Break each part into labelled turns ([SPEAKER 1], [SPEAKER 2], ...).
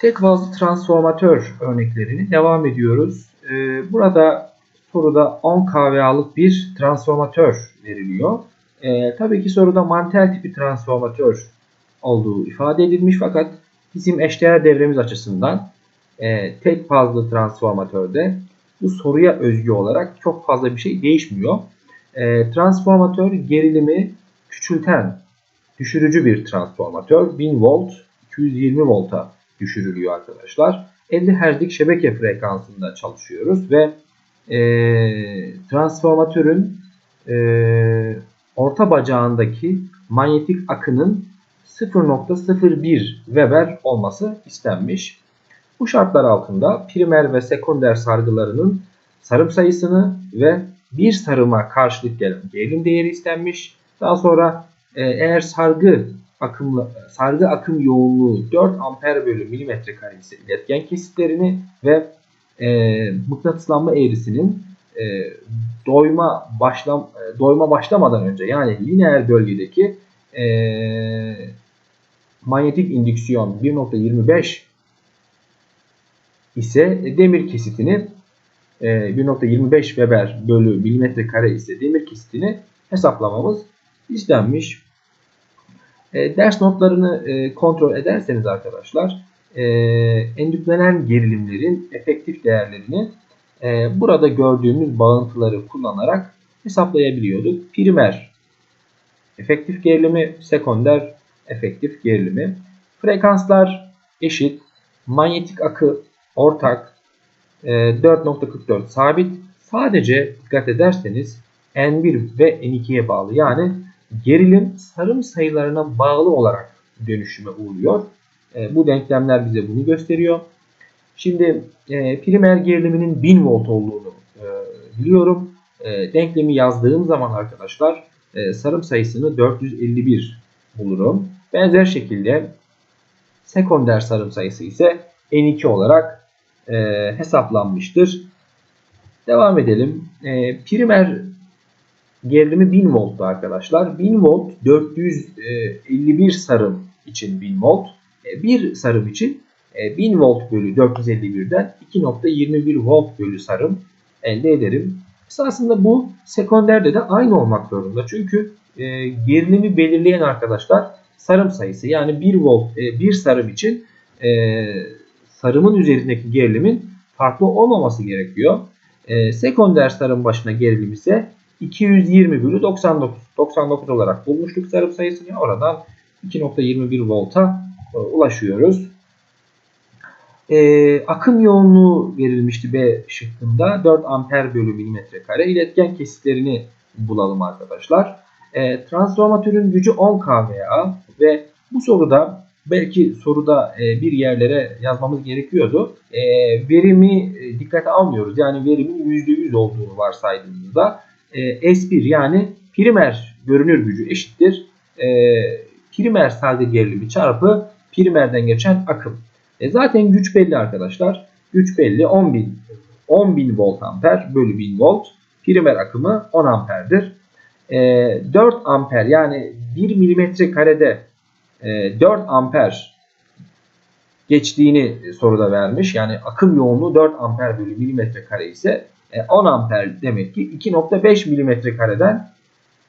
[SPEAKER 1] tek fazlı transformatör örneklerini devam ediyoruz. Ee, burada soruda 10 kVA'lık bir transformatör veriliyor. Ee, tabii ki soruda mantel tipi transformatör olduğu ifade edilmiş fakat bizim eşdeğer devremiz açısından e, tek fazlı transformatörde bu soruya özgü olarak çok fazla bir şey değişmiyor. E, transformatör gerilimi küçülten düşürücü bir transformatör. 1000 volt 220 volta düşürülüyor arkadaşlar. 50 Hz'lik şebeke frekansında çalışıyoruz ve e, transformatörün e, orta bacağındaki manyetik akının 0.01 Weber olması istenmiş. Bu şartlar altında primer ve sekonder sargılarının sarım sayısını ve bir sarıma karşılık gelen gerilim değeri istenmiş. Daha sonra e, eğer sargı akımlı sargı akım yoğunluğu 4 amper bölü milimetre kare ise iletken kesitlerini ve e, mıknatıslanma eğrisinin e, doyma başlam e, doyma başlamadan önce yani lineer bölgedeki e, manyetik indüksiyon 1.25 ise demir kesitini 1.25 e, Weber bölü milimetre kare ise demir kesitini hesaplamamız istenmiş. E, ders notlarını e, kontrol ederseniz arkadaşlar e, endüklenen gerilimlerin efektif değerlerini e, burada gördüğümüz bağıntıları kullanarak hesaplayabiliyorduk. Primer efektif gerilimi, sekonder efektif gerilimi. Frekanslar eşit, manyetik akı ortak, 4.44 e, sabit. Sadece dikkat ederseniz N1 ve N2'ye bağlı. Yani gerilim sarım sayılarına bağlı olarak dönüşüme uğruyor. E, bu denklemler bize bunu gösteriyor. Şimdi e, primer geriliminin 1000 volt olduğunu e, biliyorum. E, denklemi yazdığım zaman arkadaşlar e, sarım sayısını 451 bulurum. Benzer şekilde sekonder sarım sayısı ise N2 olarak e, hesaplanmıştır. Devam edelim. E, primer gerilimi 1000 volttu arkadaşlar. 1000 volt 451 sarım için 1000 volt. E, bir sarım için 1000 e, volt bölü 451'den 2.21 volt bölü sarım elde ederim. Esasında bu sekonderde de aynı olmak zorunda. Çünkü e, gerilimi belirleyen arkadaşlar sarım sayısı. Yani 1 volt, e, 1 sarım için e, sarımın üzerindeki gerilimin farklı olmaması gerekiyor. E, sekonder sarım başına gerilim ise 220 bölü 99. 99 olarak bulmuştuk sarım sayısını. Oradan 2.21 volta e, ulaşıyoruz. E, akım yoğunluğu verilmişti B şıkkında. 4 amper bölü milimetre kare. İletken kesitlerini bulalım arkadaşlar. E, transformatörün gücü 10 kVA ve bu soruda belki soruda e, bir yerlere yazmamız gerekiyordu. E, verimi e, dikkate almıyoruz. Yani verimin %100 olduğunu varsaydığımızda e, S1 yani primer görünür gücü eşittir. E, primer salgı gerilimi çarpı primerden geçen akım. E, zaten güç belli arkadaşlar. Güç belli 10.000 10.000 volt amper bölü 1000 volt. Primer akımı 10 amperdir. E, 4 amper yani 1 milimetre karede e, 4 amper geçtiğini soruda vermiş. Yani akım yoğunluğu 4 amper bölü milimetre kare ise 10 e, amper demek ki 2.5 milimetre kareden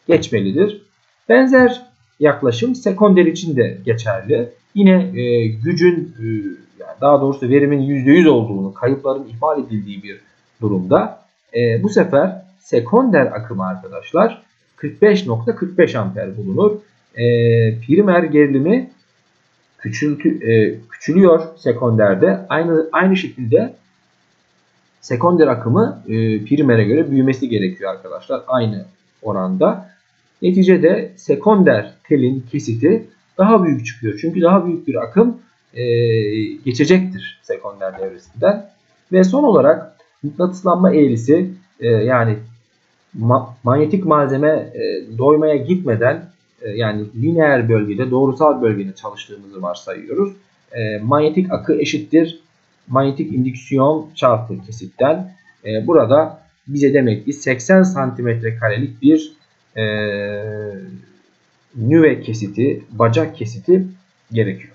[SPEAKER 1] geçmelidir. Benzer yaklaşım sekonder için de geçerli. Yine e, gücün e, daha doğrusu verimin %100 olduğunu, kayıpların ihmal edildiği bir durumda e, bu sefer sekonder akımı arkadaşlar 45.45 amper bulunur. E, primer gerilimi küçültü, e, küçülüyor sekonderde. Aynı aynı şekilde sekonder akımı e, primere göre büyümesi gerekiyor arkadaşlar. Aynı oranda. Neticede sekonder telin kesiti daha büyük çıkıyor. Çünkü daha büyük bir akım e, geçecektir sekonder devresinden. Ve son olarak mıknatıslanma eğrisi e, yani ma manyetik malzeme e, doymaya gitmeden e, yani lineer bölgede doğrusal bölgede çalıştığımızı varsayıyoruz. E, manyetik akı eşittir manyetik indüksiyon çarpı kesitten. E, burada bize demek ki 80 santimetre karelik bir e, nüve kesiti, bacak kesiti gerekiyor.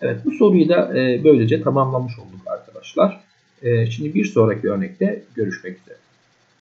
[SPEAKER 1] Evet bu soruyu da e, böylece tamamlamış olduk arkadaşlar. E, şimdi bir sonraki örnekte görüşmek üzere.